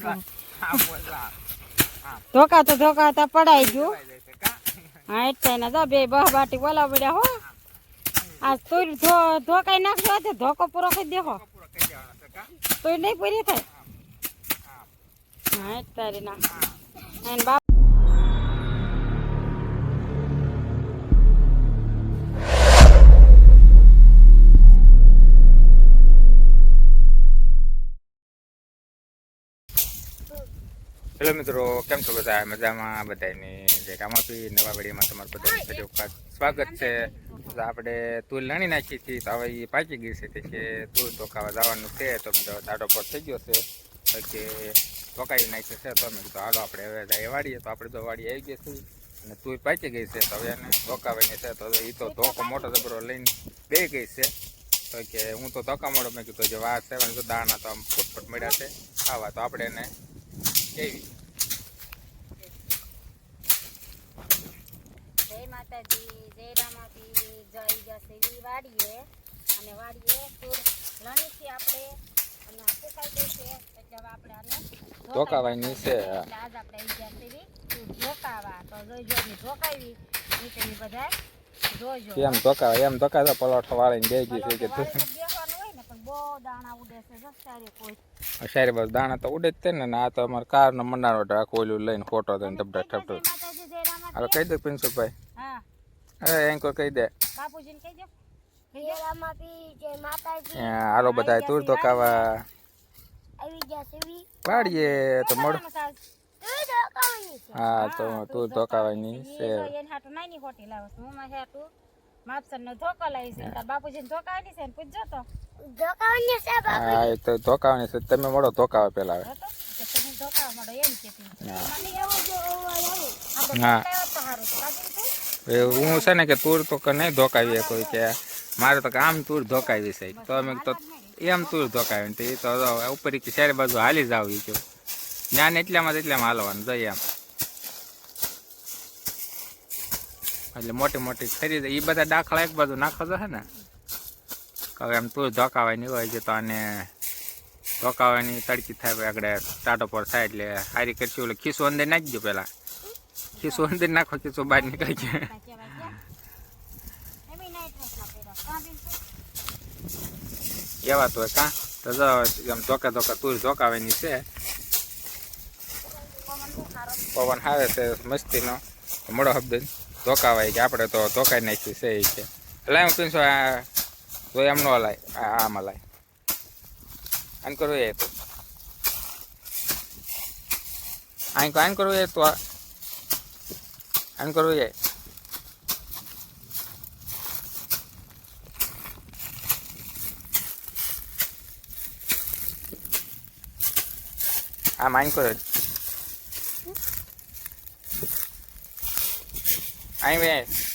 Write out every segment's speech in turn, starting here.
ધોકા તો ધોકા હતા, પડાઈ ગયું. હા એટલે ને તો બે બહ બાટી બોલાવ પડ્યા હો. આ તું ધોકાઈ નાખ્યો તો ધોકો પૂરો કરી દેખો તું નહીં પૂરી થાય? હા એટલે ના. બાપ હેલો મિત્રો, કેમ છો બધા? મજામાં બધાની જે કામાપી નવા વડીમાં તમારું બધાનું વખત સ્વાગત છે. આપણે તુલ લણી નાખી હતી, તો હવે એ પાકી ગઈ છે. કે તુલ ધોકાવા જવાનું છે, તો મિત્રો દાડો પર થઈ ગયો છે. પછી કે ધોકાવી નાખી છે. તો મેં કીધું હાલો આપણે હવે જાય વાડીએ. તો આપણે તો વાડી આવી ગઈ છે. અને તુલ પાકી ગઈ છે. તો હવે એને ધોકાવાની છે. તો એ તો ધોકો મોટો જબરો લઈને બે ગઈ છે. તો કે હું તો ધોકા મોડો મેં કીધું, જે વાત છે દાણા તો આમ ફૂટફૂટ મળ્યા છે. ખાવા તો આપણે એને કેવી માતાજી જય રામાજી જય જસેવી વાડીએ. અને વાડીએ તુર લણી છે આપણે અને સુકાઈ દેશે એટલે હવે આપણે આને ધોકાવાની છે. આજ આપણે તુર ધોકાવા. તો જોઈજો ધોકાવી. નીચેની બધા જોજો. એમ ધોકા એમ ધોકા તો પલોઠો વાળીને બેગી છે કે વાળીને બેસવાનું હોય ને પણ બહુ દાણા ઉડે છે કોઈ. બસ દાણા તો ઉડે જ તે ને આ તો અમારે કાર નો મંડાનો આખો ઓલું લઈને ફોટો દઈને ડબડા રામાપી હવે કહી દે પિન્સુભાઈ હા. અરે એમ કોઈ કહી દે. બાપુજીને કહી દો. હાલો બધા તુર પાડીએ તો મળ તું હા તો તુર છે. ધોકો લાવી છે. બાપુજી છે પૂછજો તો. હા એ તો ધોકાવાની છે. તમે મળો ધોકાવે પેલા કેતી હા. મને એવું જો આપણે હા. છે. ને કે તૂર તો કે નહીં ધોકાવીએ કોઈ કે મારે તો આમ તૂર ધોકાવી છે. તો અમે તો એમ તૂર ધોકાવી તો એ તો ઉપર કે ચારે બાજુ હાલી જ આવી ગયું જ્ઞાન એટલામાં એટલામાં હાલવાનું જઈએ એમ. એટલે મોટી મોટી ખરીદ એ બધા દાખલા એક બાજુ નાખો તો છે ને? હવે એમ તુર ધોકાવાની હોય છે તો આને ધોકાવાની તડકી થાય આગળ ટાટો પર થાય એટલે સારી કરશું એટલે ખીસું અંદર નાખજો પેલા ખીસું અંદર નાખો ખીસું બહાર નીકળી જાય કાંઈ કહેવાય ક્યાં? એમેય night dress ના પહેર્યા. કાં બેન તું? એવા તો હોય કાં તો જો આમ ધોકા ધોકા તુર ધોકાવાની છે પવન આવે છે, મસ્તીનો મોડો શબ્દ ધોકાવાય કે આપણે તો ધોકાઈ નાખ્યું છે એ છે એટલે હું પીનસો આ તો એમ નો લાય આ આમાં લાય આન કરવું એ તો આન આન કરવું એ તો આ- આન કરવું એ આમ આન કરો અહીં બે બાપુજી સામે જોઈ લો. હા આમ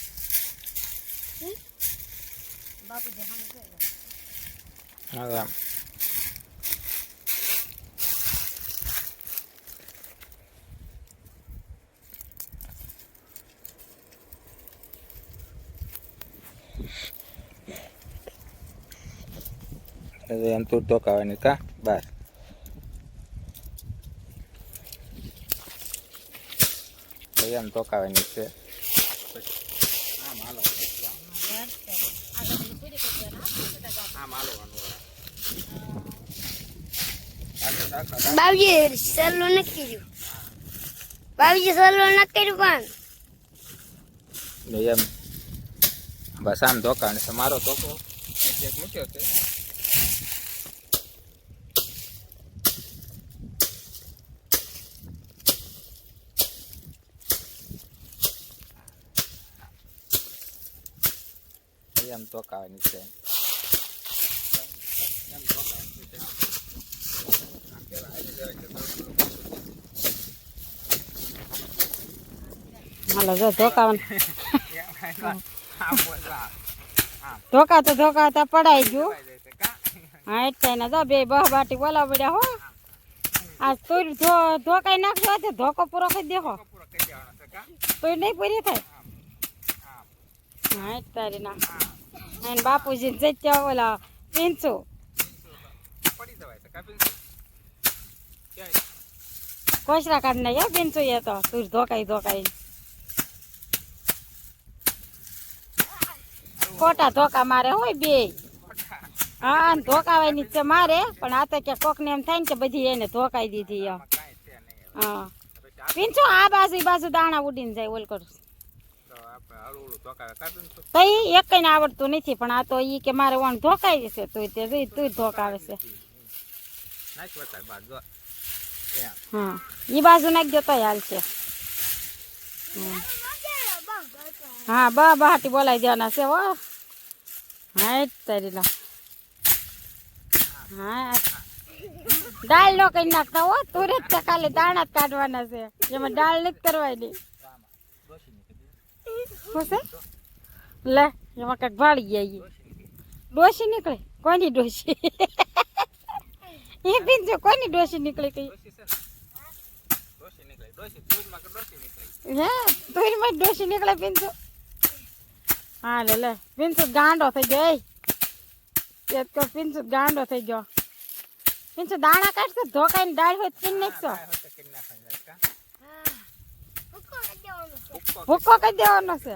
હવે એમ તું ધોકાવાની કા બસ હવે એમ ધોકાવાની છે આમ હાલો બસ કરે. આગળ પેલી પૂરી કરી દેવાના, હા? બધા ગાભા. આમ હાલવાનું બાબજી સહેલું નથી કર્યું બાવજી સહેલું નથી કર્યું પણ. એમ. બસ આમ ધોકાણ છે. મારો ધોકો મૂક્યો છે. એમ ધોકાવાની છે. એમ પેલા હાલી, જો તો ધોકા તો પડાઈ ગયું. હા એટલે ને. જો બે બહ બાટી બોલાવ પડ્યા હો. આ તું ધોકાઈ નાખજો તો ધોકો પૂરો કરી દેખો તુર નહીં પૂરી થાય? હા તારી ના. અને બાપુજી જઈ ઓલા પીંચું પડી જવાય છે કાપી ક્યાં કોસરા કાઢ ને યા બેન, જોઈએ તો. તું ધોકાઈ ધોકાઈ ખોટા ધોકા મારે હોય બે. હા ધોકાવાની જ છે મારે, પણ આ તો કે કોક ને એમ થાય ને કે બધી એને ધોકાઈ દીધી હા. પીંછો આ બાજુ બાજુ દાણા ઉડીને જાય, ઓલ કરું તો એક કઈ આવડતું નથી, પણ આ તો ઈ કે મારે ઓણ ધોકાઈ જશે તું તે તું ધોકાવે છે. હા. ઈ બાજુ નાખજો તો હાલ છે. હા, બા બહાટી બોલાવી દેવાના છે હો. હા તારી લો. હા. દાળ નો કઈ નાખતા હો. તુરે જ કાલે દાણા જ કાઢવાના છે. એમાં દાળ નથી કરવાની શું છે? લે, એમાં કાંઈક ભાળી ગયા ડોસી નીકળે? કોની ડોસી એ બીજું કોની ડોસી નીકળી કઈ ડોસી છે ને ડોસી નીકળી ડોસી દૂધમાં કે ડોસી નીકળી હે તુરી માં ડોસી નીકળે? પિન્સુ હા લે લે પિન્સુ ગાંડો થઈ ગયો એ એક તો પિન્સુ ગાંડો થઈ ગયો. પિન્સુ દાણા કાઢશે ધોકાઈને દાળ હોય પીન નાખશો. તો કરી દેવાનો છે.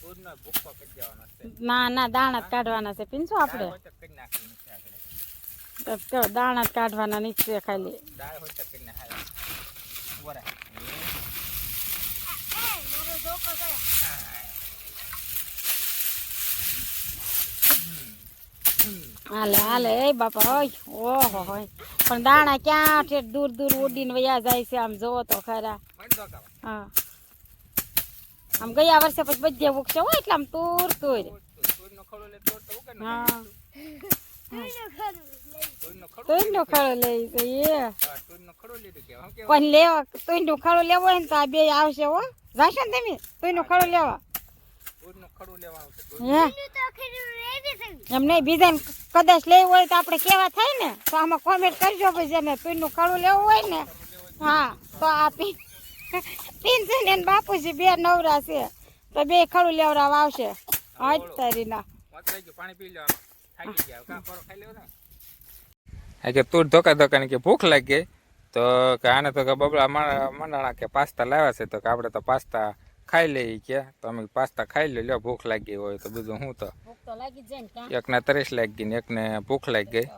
દૂધનો ભૂક્કો કરી દેવાનો છે. ના ના દાણા જ કાઢવાના છે પિન્સુ આપણે. દાળ હોય તો કરી નાખવાની છે આપણે તો કહો, દાણા જ કાઢવાના નીચે ખાલી. દાળ હોય તો કરી નાખાય બોરા હાલે હાલે એ બાપા હોય ઓહો હોય પણ દાણા ક્યાં ઠેઠ દૂર દૂર ઉડીને વયા જાય છે આમ જોવો તો ખરા મળી ધોકાવા હા આમ ગયા વર્ષે પછી બધે વૃક્ષો હોય એટલે આમ તૂર તૂર દૂધનો ખડો લે તો તો ને ખડો લઈ તો એ. પણ લેવા તુંર નો ખડો લેવો હોય ને તો આ બે આવશે હો. જાશો ને તમે? તુંર નો ખડો લેવા. લેવાનું એમ નહીં બીજાને કદાચ લેવું હોય તો આપણે કેવા થાય ને? તો આમાં કોમેન્ટ કરજો પછી જેને તુંરનું ખડું લેવું હોય ને. હા તો આ પીન પીનસે ને બાપુજી બે નવરા છે. તો બે ખડું લેવડાવવા આવશે. હા તારીના પાણી પી લો આમાં. થાકી ગયા. કા ખાઈ લેવો ને હા કે તું ધોકા ધોકાને કે ભૂખ લાગી ગઈ તો કે આને તો કે બબલા મંડાણા કે પાસ્તા લાવ્યા છે તો કે આપણે તો પાસ્તા ખાઈ લઈ કે તો અમે પાસ્તા ખાઈ લે લ્યો ભૂખ લાગી હોય તો બીજું હું તો? ભૂખ તો લાગી જાય ને ક્યાં એકને ત્રીસ લાગી ગઈ ને એકને ભૂખ લાગી. ગઈ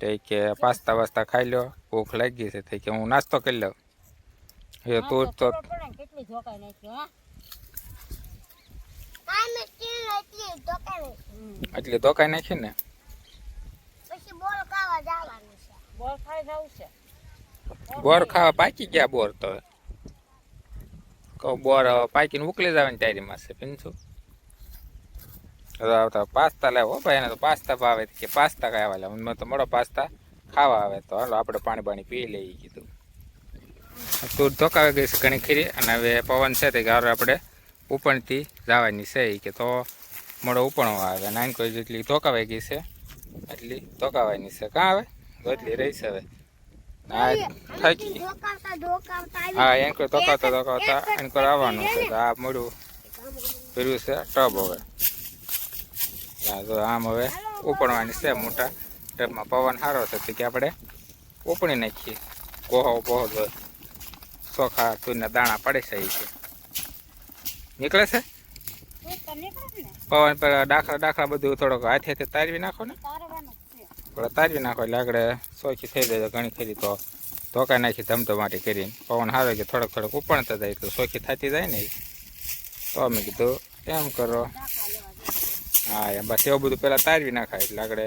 તે કે પાસ્તા વાસ્તા ખાઈ લો ભૂખ લાગી છે તે કે હું નાસ્તો કરી લઉં. એ તું તો કેટલી ધોકાઈ નાખી હા? એટલે ધોકાઈ નાખી ને. પછી બોલ ખાવા જવાનું છે. બોલ ખાઈ જવું છે. બોર ખાવા પાકી ગયા બોર તો કહું બોર હવે પાકીને ઉકલી જવાની તૈયારીમાં છે પીનશું હવે આવતા પાસ્તા લાવો ભાઈ એને તો પાસ્તા ભાવે કે પાસ્તા ખાવા લાવ. મને તો મળો પાસ્તા ખાવા આવે તો. હાલો આપણે પાણી પાણી પી લઈએ કીધું. તું ધોકાવી ગઈ છે ઘણી ખીરી. અને હવે પવન છે તે ગારો આપણે ઉપરથી જવાની છે કે તો મોડો ઉપણો આવે. નાન કોઈ જેટલી ધોકાવાઈ ગઈ છે એટલી ધોકાવાની છે. કાં આવે? તો એટલી રહી છે હવે. હા થાકી હા એન્કર ધોકાવતા ધોકાવતા એન્કર આવવાનું છે. તો આ મોડું કર્યું છે ટબ હવે. હા તો આમ હવે ઉપણવાની છે મોટા ટબમાં. પવન સારો છે કે આપણે ઉપણી નાખીએ. કોહો બોહો તો ચોખા તુરના દાણા પડે છે નીકળે છે? પવન પર દાખલા દાખલા બધું થોડોક હાથે હાથે તારવી નાખો ને. થોડા તારવી નાખો એટલે આગળ સોખી થઈ જાય તો ઘણી ખરી તો ધોકા નાખી ધમધમાટી કરીને. પવન સારો કે થોડોક થોડોક ઉપણતા જાય તો સોખી થતી જાય ને તો અમે કીધું એમ કરો. હા એમ બસ એવું બધું પહેલાં તારવી નાખાય એટલે આગળ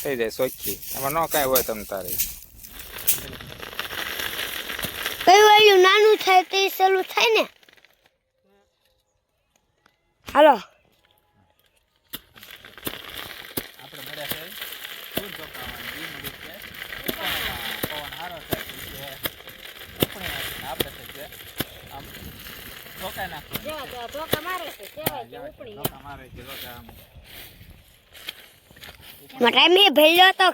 થઈ જાય સોખી એમાં ન કાંઈ હોય તમે તારે. કઈ નાનું થાય તે સલું થાય ને? હાલો આપણે બધા છે છે પવન સારો થાય ઉપણી આપણે છે આમ ધોકાઈ નાખવાનું ધોકા છે ધોકા છે ધોકા ભેલ્યો તો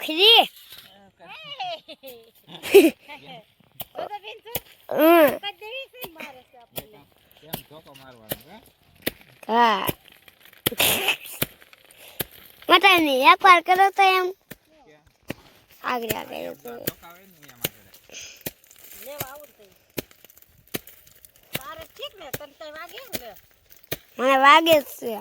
ધોકો મારવાનો હે. હા માતા ને એક વાર કરો તો એમ. આગળ આગળ મને વાગે જ છે.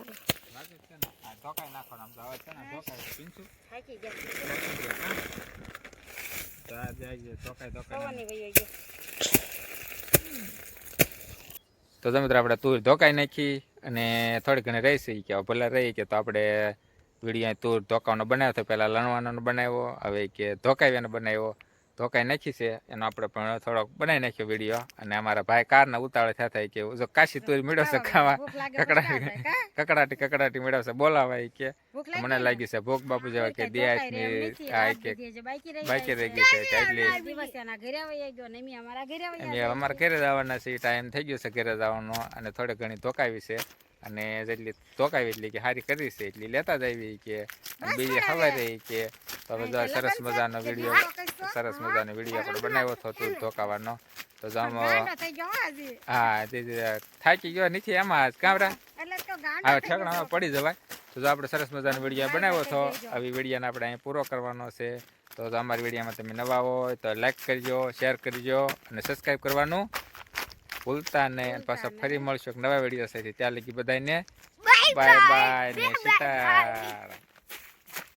તો તમે મિત્રો આપણે તુર ધોકાઈ નાખી અને થોડી ઘણી રહી છે કે ભલે રહી કે તો આપણે વીડિયો તું ધોકાવાનો બનાવ્યો તો પહેલાં લણવાનો બનાવ્યો હવે કે ધોકાવ્યાનો બનાવ્યો. ધોકાઈ નાખી છે એનો આપણે પણ થોડોક બનાવી નાખ્યો વીડિયો. અને અમારા ભાઈ કારના ઉતાવળે થતા કે જો કાશી તુર મેળવશે ખાવા. કકડાટી થાય, કા? કકડાટી કકડાટી મેળવશે બોલાવાય કે. મને લાગી છે ભોગ બાપુ જેવા કે કોઈ ની દિયાજની આ કે બાકી રહી બાકી ગઈ છે એટલે અમારે ઘરે જવાના છે ટાઈમ થઈ ગયો છે ઘરે જવાનો. અને થોડી ઘણી ધોકાવી છે. અને જેટલી ધોકાવી એટલી કે સારી કરી છે એટલી લેતા જ આવી કે બીજી ખબર રહી કે તો હવે જો સરસ મજાનો વીડિયો સરસ મજાનો વીડિયો આપણે બનાવ્યો હતો તું ધોકાવાનો. તો જો આમ ગાંડો થઈ ગયો હો તે થાકી ગયો નથી એમાં જ કામરા હવે ઠેકણામાં પડી જવાય. તો જો આપણે સરસ મજાનો વીડિયો બનાવ્યો હતો. આવી વિડીયોને આપણે અહીં પૂરો કરવાનો છે. તો જો અમારી વિડીયોમાં તમે નવા હોય તો લાઈક કરજો શેર કરજો અને સબસ્ક્રાઈબ કરવાનું ભૂલતા નહીં અને પાછા ફરી મળશું એક નવા વીડિયો સાથે. ત્યાં લગી બધાને બાય બાય ને સીતારામ.